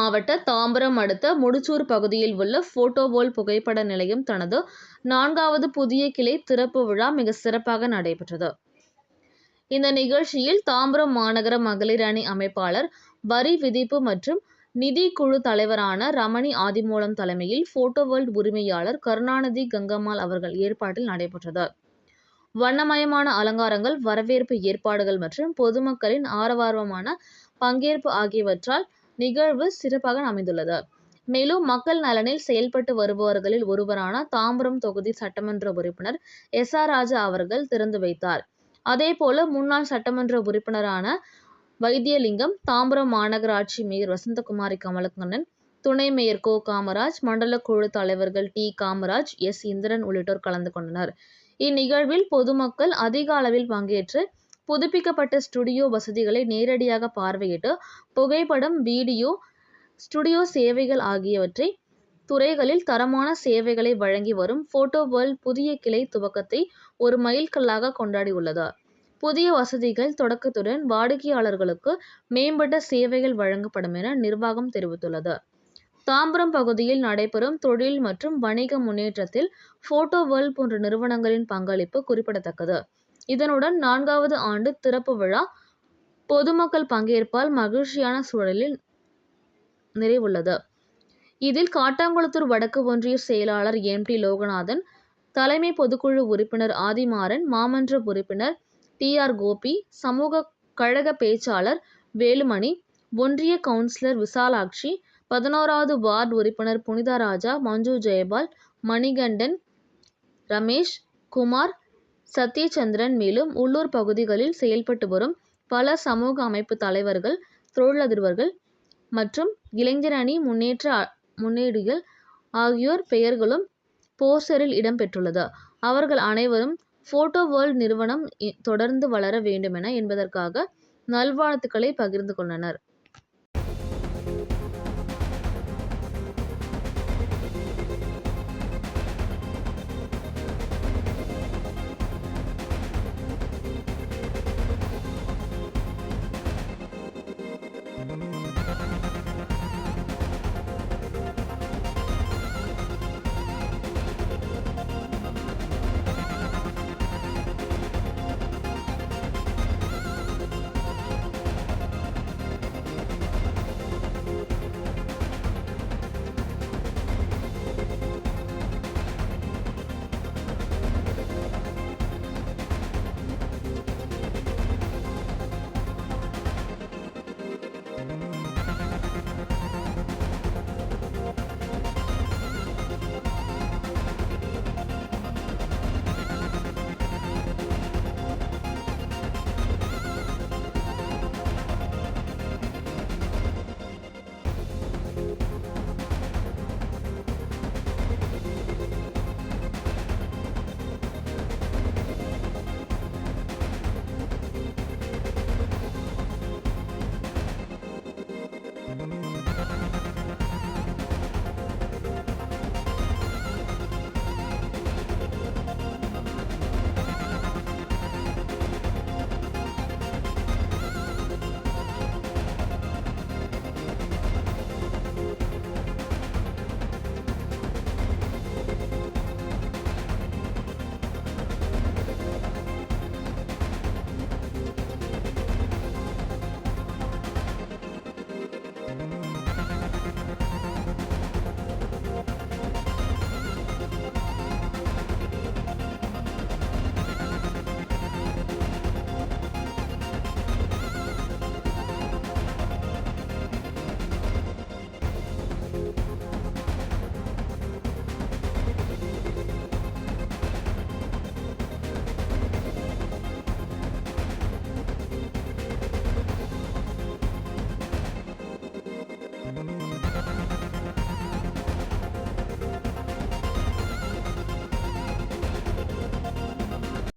மாவட்ட தாம்பரம் அடுத்த முடிச்சூர் பகுதியில் உள்ள போட்டோவோல் புகைப்பட நிலையம் தனது நான்காவது புதிய கிளை திறப்பு விழா மிக சிறப்பாக நடைபெற்றது. இந்த நிகழ்ச்சியில் தாம்பரம் மாநகர மகளிர் அணி அமைப்பாளர் வரி விதிப்பு மற்றும் நிதி குழு தலைவரான ரமணி ஆதிமூலம் தலைமையில் போட்டோ வேர்ல்ட் உரிமையாளர் கருணாநிதி கங்கம்மாள் அவர்கள் ஏற்பாட்டில் நடைபெற்றது. வண்ணமயமான அலங்காரங்கள் வரவேற்பு ஏற்பாடுகள் மற்றும் பொதுமக்களின் ஆரவாரமான பங்கேற்பு ஆகியவற்றால் நிகழ்வு சிறப்பாக அமைந்துள்ளது. மேலும் மக்கள் நலனில் செயல்பட்டு வருபவர்களில் ஒருவரான தாம்பரம் தொகுதி சட்டமன்ற உறுப்பினர் எஸ் ஆர் ராஜா அவர்கள் திறந்து வைத்தார். அதேபோல முன்னாள் சட்டமன்ற உறுப்பினரான வைத்தியலிங்கம் தாம்பரம் மாநகராட்சி மேயர் வசந்தகுமாரி கமலக்கண்ணன் துணை மேயர் கோ. காமராஜ் மண்டல குழு தலைவர்கள் டி. காமராஜ் எஸ். இந்திரன் உள்ளிட்டோர் கலந்து கொண்டனர். இந்நிகழ்வில் பொதுமக்கள் அதிக அளவில் பங்கேற்று புதுப்பிக்கப்பட்ட ஸ்டுடியோ வசதிகளை நேரடியாக பார்வையிட்டு புகைப்படம் வீடியோ ஸ்டுடியோ சேவைகள் ஆகியவற்றை துறைகளில் தரமான சேவைகளை வழங்கி வரும் போட்டோ வேர்ல்ட் புதிய கிளை துவக்கத்தை ஒரு மைல்கல்லாக கொண்டாடியுள்ளது. புதிய வசதிகள் தொடக்கத்துடன் வாடிக்கையாளர்களுக்கு மேம்பட்ட சேவைகள் வழங்கப்படும் என நிர்வாகம் தெரிவித்துள்ளது. தாம்பரம் பகுதியில் நடைபெறும் தொழில் மற்றும் வணிக முன்னேற்றத்தில் போட்டோ வேர்ல்ட் போன்ற நிறுவனங்களின் பங்களிப்பு குறிப்பிடத்தக்கது. இதனுடன் நான்காவது ஆண்டு திறப்பு விழா பொதுமக்கள் பங்கேற்பால் மகிழ்ச்சியான சூழலில் நிறைவுள்ளது. இதில் காட்டாங்குளத்தூர் வடக்கு ஒன்றிய செயலாளர் எம். டி. லோகநாதன் தலைமை பொதுக்குழு உறுப்பினர் ஆதிமாறன் மாமன்ற உறுப்பினர் டி. ஆர். கோபி சமூக கழக பேச்சாளர் வேலுமணி ஒன்றிய கவுன்சிலர் விசாலாட்சி பதினோராவது வார்டு உறுப்பினர் புனிதராஜா மஞ்சு ஜெயபால் மணிகண்டன் ரமேஷ் குமார் சத்யச்சந்திரன் மேலும் உள்ளூர் பகுதிகளில் செயல்பட்டு வரும் பல சமூக அமைப்பு தலைவர்கள் தொழிலதிபர்கள் மற்றும் இளைஞர் அணி முன்னேற்ற முன்னேடிகள் ஆகியோர் பெயர்களும் போஸ்டரில் இடம்பெற்றுள்ளது. அவர்கள் அனைவரும் போட்டோ வேர்ல்ட் நிறுவனம் தொடர்ந்து வளர வேண்டுமென என்பதற்காக நல்வாழ்த்துக்களை பகிர்ந்து கொண்டனர்.